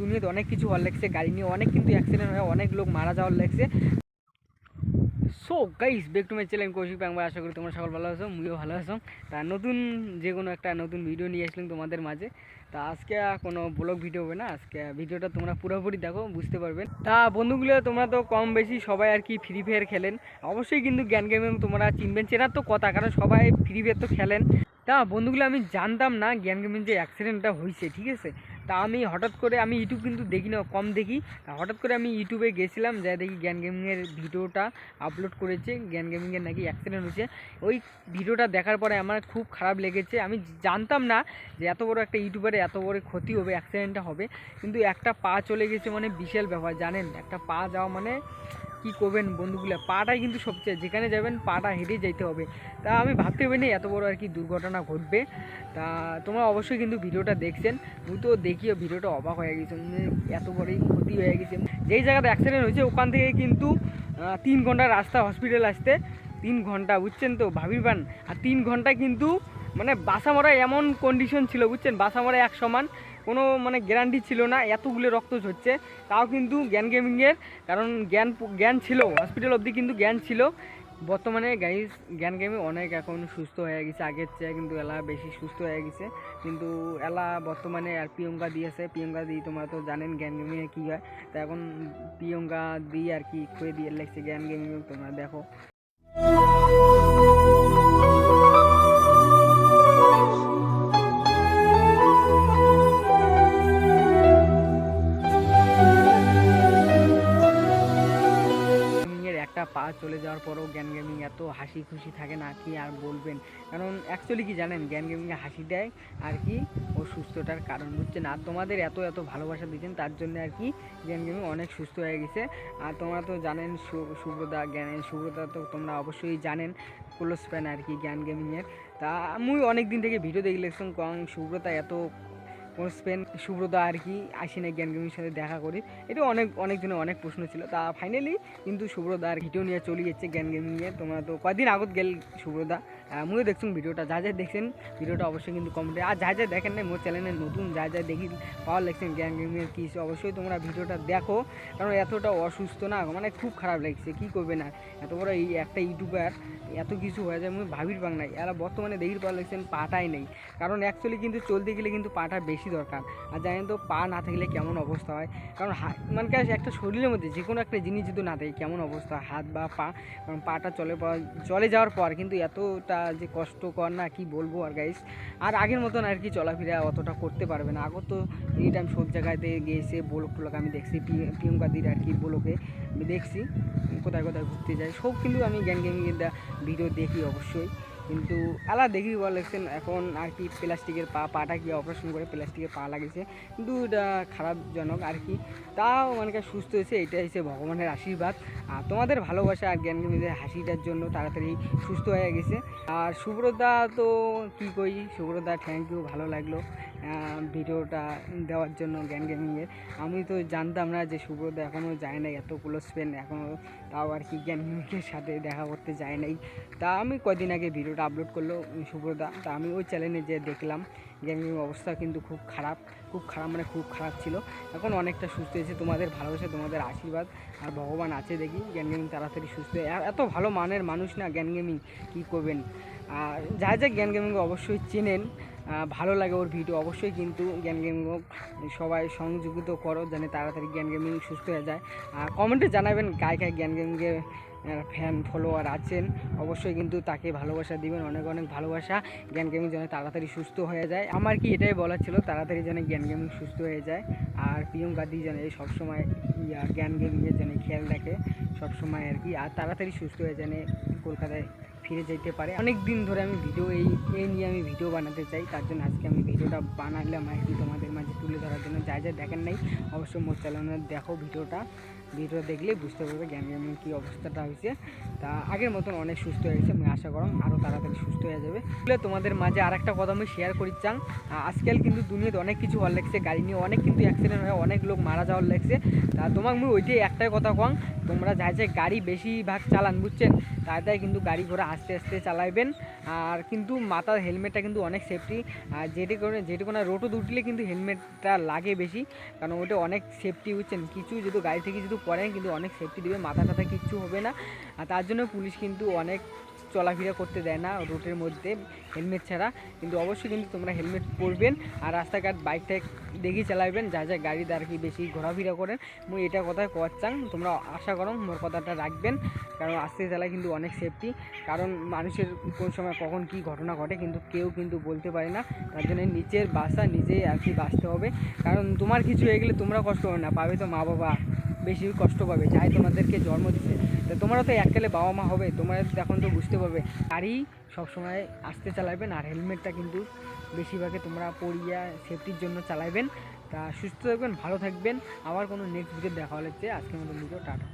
দুনিয়াতে অনেক কিছু হওয়ার লাগছে, গাড়ি নিয়ে অনেক কিন্তু অ্যাক্সিডেন্ট হয়, অনেক লোক মারা যাওয়ার লাগছে। So guys back to my channel Koushik Bangla আশা করি তোমরা সকল ভালো আছো, মুইও ভালো আছো। তা নতুন যে কোনো একটা নতুন ভিডিও নিয়ে আসলাম তোমাদের মাঝে। তা আজকে কোনো ব্লগ ভিডিও হবে না, আজকে ভিডিওটা তোমরা পুরোপুরি দেখো, বুঝতে পারবেন তা বন্ধুগুলো, তোমরা তো কম বেশি সবাই আর কি ফ্রি ফায়ার খেলেন। অবশ্যই কিন্তু জ্ঞান গেমিং তোমরা চিনবেন, চেনার তো কথা, কারণ সবাই ফ্রি ফায়ার তো খেলেন। তা বন্ধুগুলো, আমি জানতাম না জ্ঞান গেমের যে অ্যাক্সিডেন্টটা হয়েছে, ঠিক আছে? তা আমি হঠাৎ করে আমি ইউটিউব কিন্তু দেখি না, কম দেখি। হঠাৎ করে আমি ইউটিউবে গেছিলাম যা দেখি জ্ঞান গেমিংয়ের ভিডিওটা আপলোড করেছে, জ্ঞান গেমিংয়ের নাকি অ্যাক্সিডেন্ট হয়েছে। ওই ভিডিওটা দেখার পরে আমার খুব খারাপ লেগেছে। আমি জানতাম না যে এত বড় একটা ইউটিউবারে এত বড় ক্ষতি হবে অ্যাক্সিডেন্টটা হবে। কিন্তু একটা পা চলে গেছে মানে বিশাল ব্যাপার, জানেন? একটা পা যাওয়া মানে কি করবেন বন্ধুগুলো? পাটাই কিন্তু সবচেয়ে, যেখানে যাবেন পাটা হেঁটে যেতে হবে। তা আমি ভাবতে পারিনি এত বড় আর কি দুর্ঘটনা ঘটবে। তা তোমরা অবশ্যই কিন্তু ভিডিওটা দেখছেন। আমি তো দেখিও ভিডিওটা অবাক হয়ে গেছে মানে এত বড়ই ক্ষতি হয়ে গেছে। যেই জায়গাতে অ্যাক্সিডেন্ট হয়েছে, ওখান থেকে কিন্তু তিন ঘণ্টা রাস্তা হসপিটাল আসতে। তিন ঘণ্টা, বুঝছেন তো, ভাবির পান আর তিন ঘণ্টা কিন্তু মানে বাসা মরা এমন কন্ডিশন ছিল, বুঝছেন? বাসা মরা এক সমান, কোনো মানে গ্যারান্টি ছিল না, এতগুলো রক্ত ঝরছে। তাও কিন্তু জ্ঞান গেমিংয়ের কারণ জ্ঞান জ্ঞান ছিল হসপিটাল অবধি কিন্তু জ্ঞান ছিল। বর্তমানে গাইজ জ্ঞান গেমে অনেক এখন সুস্থ হয়ে গেছে, আগের চেয়ে কিন্তু এলা বেশি সুস্থ হয়ে গেছে। কিন্তু এলা বর্তমানে আর প্রিয়ঙ্কা দিয়েছে প্রিয়ঙ্কা দিয়ে তোমরা তো জানেন জ্ঞান গেমিংয়ে কী হয়। তা এখন প্রিয়ঙ্কা দিয়ে আর কি খুঁয়ে দিয়ে লাগছে জ্ঞান গেমিং তোমরা দেখো। একটা পা চলে যাওয়ার পরও জ্ঞান গেমিং এত হাসি খুশি থাকে না, কি আর বলবেন? কারণ অ্যাকচুয়ালি কি জানেন, জ্ঞান গেমিংয়ে হাসি দেয় আর কি, ও সুস্থতার কারণ বুঝছেন আর তোমাদের এত এত ভালোবাসা দিচ্ছেন, তার জন্য আর কি জ্ঞান গেমিং অনেক সুস্থ হয়ে গেছে। আর তোমরা তো জানেন সুব্রতা জ্ঞান, সুব্রতা তো তোমরা অবশ্যই জানেন ক্লোজ ফ্যান আর কি জ্ঞান গেমিংয়ের তা আমি অনেক দিন থেকে ভিডিও দেখলেছিলাম কং সুব্রতা এত স্পেন সুব্রতা আর কি আসি না জ্ঞান গেমিংয়ের সাথে দেখা করি। এটা অনেক অনেক অনেকজনের অনেক প্রশ্ন ছিল। তা ফাইনালি কিন্তু সুব্রতা আর ভিডিও নিয়ে চলে যাচ্ছে জ্ঞান নিয়ে। তোমরা তো কয়দিন আগত গেল সুব্রতা। মুইও দেখছুন ভিডিওটা, যা যা দেখছেন ভিডিওটা অবশ্যই কিন্তু কমেন্টে আর যা যা দেখেন না মোর চ্যানেলে নতুন যা যা দেখি, পাওয়ার লাগছেন জ্ঞান গেমিংয়ের কি অবশ্যই তোমরা ভিডিওটা দেখো। কারণ এতটা অসুস্থ না মানে খুব খারাপ লাগছে, কি করবে না? এত বড় এই একটা ইউটিউবার এত কিছু হয়ে যায় আমি ভাবির পাং নাই। এরা বর্তমানে দেখির পাওয়ার লাগছেন পাটাই নেই। কারণ অ্যাকচুয়ালি কিন্তু চলতে গেলে কিন্তু পাটা বেশি দরকার। আর জানেন তো, পা না থাকলে কেমন অবস্থা হয়? কারণ মানে একটা শরীরের মধ্যে যে কোনো একটা জিনিস যদি না থাকে, কেমন অবস্থা? হয়? হাত বা পা, কারণ পাটা চলে চলে যাওয়ার পর কিন্তু এতটা যে কষ্টকর না, কি বলব আর গাইস আর আগের মতন আর কি চলাফেরা অতটা করতে পারবে না। আগত এই টাইম সব জায়গাতে গিয়েছে ব্লক টোলক আমি দেখছি প্রিয়ঙ্কাদির আর কি ব্লকে দেখছি, কোথায় কোথায় ঘুরতে যাই সব কিন্তু আমি গ্যান গেমিংয়ের ভিডিও দেখি অবশ্যই। কিন্তু আলা দেখি বলেছেন, এখন আর কি প্লাস্টিকের পা, পাটা কি অপারেশন করে প্লাস্টিকের পা লাগিয়েছে। কিন্তু এটা খারাপজনক আর কি। তাও মানে সুস্থ হয়েছে এটা হচ্ছে ভগবানের আশীর্বাদ। আর তোমাদের ভালোবাসা আর জ্ঞান হাসিটার জন্য তাড়াতাড়ি সুস্থ হয়ে গেছে। আর সুব্রতা তো কি কই সুব্রতা থ্যাংক ইউ ভালো লাগল। ভিডিওটা দেওয়ার জন্য জ্ঞান গেমিংয়ের। আমি তো জানতাম না যে সুব্রতা এখনও যায় নাই, এত ক্লোজ ফ্রেন্ড এখনও তাও আর কি জ্ঞান গেমিংয়ের সাথে দেখা করতে যায় নাই। তা আমি কদিন আগে ভিডিওটা আপলোড করল সুব্রতা, তা আমি ওই চ্যানেলে যে দেখলাম, জ্ঞান গেমিং অবস্থা কিন্তু খুব খারাপ খুব খারাপ মানে খুব খারাপ ছিল। এখন অনেকটা সুস্থ হয়েছে, তোমাদের ভালোবাসা, তোমাদের আশীর্বাদ, আর ভগবান আছে দেখি, জ্ঞান গেমিং তাড়াতাড়ি সুস্থ আর এত ভালো মানের মানুষ না জ্ঞান গেমিং, কী করবেন? আর যা যা জ্ঞান গেমিং অবশ্যই চেনেন ভালো লাগে ওর ভিডিও, অবশ্যই কিন্তু জ্ঞান গেমিং সবাই সংযুক্ত করো যেন তাড়াতাড়ি জ্ঞান গেমিং সুস্থ হয়ে যায়। আর কমেন্টে জানাবেন গায়ে গায়ে জ্ঞান গেমিংয়ের ফ্যান ফলোয়ার আছেন। অবশ্যই কিন্তু তাকে ভালোবাসা দিবেন, অনেক অনেক ভালোবাসা। জ্ঞান গেমিং যেন তাড়াতাড়ি সুস্থ হয়ে যায়। আমার কি এটাই বলার ছিল, তাড়াতাড়ি যেন জ্ঞান গেমিং সুস্থ হয়ে যায়। আর প্রিয়ঙ্কা দি যেন এই সবসময় জ্ঞান গেমিংয়ের যেন খেয়াল রাখে, সবসময় আর কি। আর তাড়াতাড়ি সুস্থ হয়ে যেন কলকাতায় ফিরে যেতে পারে। অনেক দিন ধরে আমি ভিডিও এই এই নিয়ে আমি ভিডিও বানাতে চাই, তার জন্য আজকে আমি ভিডিওটা বানালাম আর কি তোমাদের মাঝে তুলে ধরার জন্য। যা যা দেখেন নাই, অবশ্যই মোর চ্যানেলে দেখো ভিডিওটা ভিডিওটা দেখলেই বুঝতে পারবে গেমিং কী অবস্থাটা হয়েছে। তা আগের মতন অনেক সুস্থ হয়ে গেছে আমি আশা করম আরও তাড়াতাড়ি সুস্থ হয়ে যাবে। তাহলে তোমাদের মাঝে আর একটা কথা আমি শেয়ার করি চাং আহ, আজকাল কিন্তু দুনিয়াতে অনেক কিছু হওয়ার লাগছে গাড়ি নিয়ে অনেক কিন্তু অ্যাক্সিডেন্ট হয় অনেক লোক মারা যাওয়ার লাগছে। তা তোমাকে আমি ওইটাই একটাই কথা কম তোমরা যাই যাই গাড়ি বেশিরভাগ চালান বুঝছেন? তাই তাই কিন্তু গাড়ি ঘোড়া আস্তে আস্তে চালাইবেন। আর কিন্তু মাথার হেলমেটটা কিন্তু অনেক সেফটি আর যেটি করে যেটি কোনো রোডও উঠলে কিন্তু হেলমেটটা লাগে বেশি। কারণ ওটা অনেক সেফটি বুঝছেন? কিছু যদি গাড়ি থেকে যদি পড়েন কিন্তু অনেক সেফটি দেবে, মাথা টাথা কিচ্ছু হবে না। আর তার জন্য পুলিশ কিন্তু অনেক চলাফেরা করতে দেয় না রোডের মধ্যে হেলমেট ছাড়া। কিন্তু অবশ্যই কিন্তু তোমরা হেলমেট পরবেন আর রাস্তাঘাট বাইকটা দেখি চালাবেন। যা যা গাড়ি আর কি বেশি ঘোরাফেরা করেন। মুই এটা কথাই চাং, তোমরা আশা করো মোর কথাটা রাখবেন। কারণ আস্তে চালায় কিন্তু অনেক সেফটি কারণ মানুষের কোন সময় কখন কি ঘটনা ঘটে, কিন্তু কেউ কিন্তু বলতে পারে না। তার জন্য নিজের বাসা নিজেই আর কি বাঁচতে হবে। কারণ তোমার কিছু হয়ে গেলে তোমরা কষ্ট হবে না, পাবে তো মা বাবা বেশি কষ্ট পাবে, যাই তোমাদেরকে জন্ম দিচ্ছে তো তোমরা তো এককালে বাবা মা হবে, তোমরা এখন তো বুঝতে পারবে। গাড়ি সবসময় আসতে চালাবেন আর হেলমেটটা কিন্তু বেশিরভাগে তোমরা পরিয়া সেফটির জন্য চালাবেন তা সুস্থ থাকবেন, ভালো থাকবেন। আবার কোনো নেক্সট ভিডিও দেখা হচ্ছে। আজকে মতো ভিডিও টাটা।